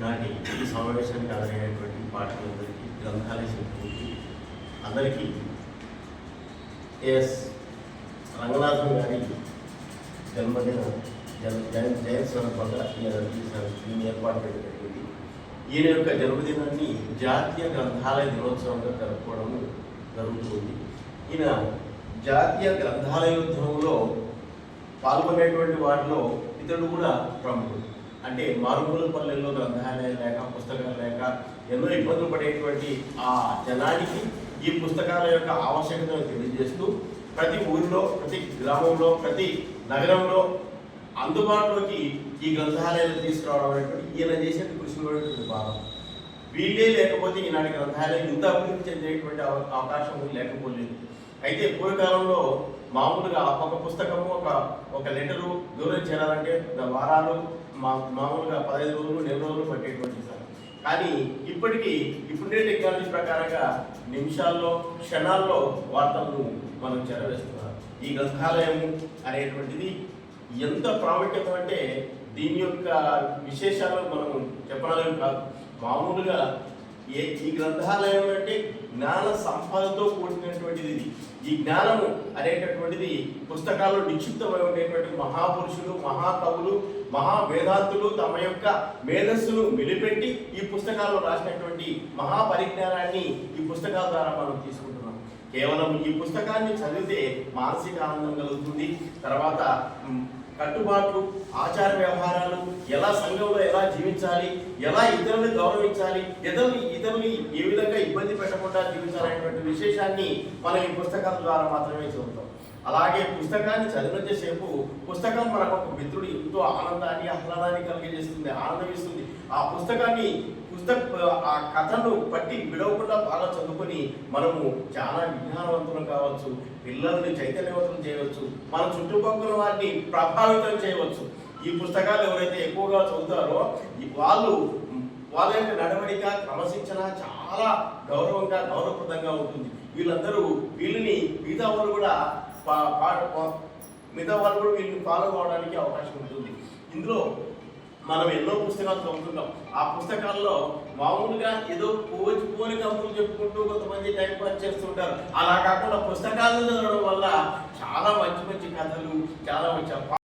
నాటి ఈ సమావేశానికి హాజరైనటువంటి పాఠకులందరికీ గ్రంథాలయ సిబ్బంది అందరికీ ఎస్ రంగనాథం గారి జన్మదిన జన్ జన్ జయంతి సందర్భంగా ఈయన దీన్ని ఏర్పాటు చేయడం జరిగింది ఈయన యొక్క జన్మదినాన్ని జాతీయ గ్రంథాలయ దినోత్సవంగా జరుపుకోవడం జరుగుతుంది. ఈయన జాతీయ గ్రంథాలయోద్యమంలో పాల్గొనేటువంటి వాటిలో ఇతడు కూడా ప్రముఖుడు అంటే మారుమూల పల్లెల్లో గ్రంథాలయం లేక పుస్తకాలు లేక ఎన్నో ఇబ్బందులు పడేటువంటి ఆ జనానికి ఈ పుస్తకాల యొక్క ఆవశ్యకతను తెలియజేస్తూ ప్రతి ఊరిలో ప్రతి గ్రామంలో ప్రతి నగరంలో అందుబాటులోకి ఈ గ్రంథాలయాలు తీసుకురావడం అనేటువంటి ఈయన చేసే కృషి భాగం. వీళ్ళే లేకపోతే ఈనాటి గ్రంథాలయం ఇంత అభివృద్ధి చెందేటువంటి అవకాశం లేకపోలేదు. అయితే పూర్వకాలంలో మామూలుగా ఒక పుస్తకము ఒక ఒక లెటరు దూరం చేరాలంటే వారాలు మా మామూలుగా పదహైదు రోజులు నెల రోజులు పట్టేటువంటి సార్. కానీ ఇప్పటికీ ఇప్పుడే టెక్నాలజీ ప్రకారంగా నిమిషాల్లో క్షణాల్లో వార్తలను మనం చేరవేస్తున్నారు. ఈ గ్రంథాలయం అనేటువంటిది ఎంత ప్రాముఖ్యత అంటే దీని యొక్క విశేషాలు మనం చెప్పడం కాదు. మామూలుగా ఏ ఈ గ్రంథాలయం అంటే జ్ఞాన సంపదతో కూడినటువంటిది ఇది. ఈ జ్ఞానము అనేటటువంటిది పుస్తకాల్లో నిక్షిప్తమై ఉండేటువంటి మహాపురుషులు మహాకవులు మహావేదాంతులు తమ యొక్క మేధస్సును వెలిపెట్టి ఈ పుస్తకాల్లో రాసినటువంటి మహా పరిజ్ఞానాన్ని ఈ పుస్తకాల ద్వారా మనం తీసుకుంటున్నాం. కేవలం ఈ పుస్తకాన్ని చదివితే మానసిక ఆనందం కలుగుతుంది. తర్వాత కట్టుబాట్లు ఆచార వ్యవహారాలు ఎలా సంఘంలో ఎలా జీవించాలి ఎలా ఇతరులను గౌరవించాలి ఇతరుని ఇతరుని ఏ విధంగా ఇబ్బంది పెట్టకుండా జీవించాలనేటువంటి విశేషాన్ని మనం ఈ పుస్తకం ద్వారా మాత్రమే చదువుతాం. అలాగే పుస్తకాన్ని చదివినంతసేపు పుస్తకం మనకు ఒక మిత్రుడు ఎంతో ఆనందాన్ని ఆహ్లాదాన్ని కలిగజేస్తుంది ఆనందమిస్తుంది ఆ పుస్తకాన్ని పుస్తక ఆ కథను పట్టి విడవకుండా బాగా చదువుకొని మనము చాలా విజ్ఞానవంతులు కావచ్చు పిల్లల్ని చైతన్యవంతం చేయవచ్చు మన చుట్టుపక్కల వారిని ప్రభావితం చేయవచ్చు. ఈ పుస్తకాలు ఎవరైతే ఎక్కువగా చదువుతారో ఈ వాళ్ళు వాళ్ళ యొక్క నడవడిక క్రమశిక్షణ చాలా గౌరవంగా గౌరవప్రదంగా ఉంటుంది. వీళ్ళందరూ వీళ్ళని మిగతా వాళ్ళు కూడా మిగతా వాళ్ళు కూడా వీళ్ళని ఫాలో అవడానికి అవకాశం ఉంటుంది. ఇందులో మనం ఎన్నో పుస్తకాలు చదువుతున్నాం ఆ పుస్తకాల్లో మామూలుగా ఏదో పోచి పోని కబుర్లు చెప్పుకుంటూ కొంతమంది టైం పాస్ చేస్తుంటారు. అలా కాకుండా పుస్తకాలను చదవడం వల్ల చాలా మంచి మంచి కథలు చాలా మంచి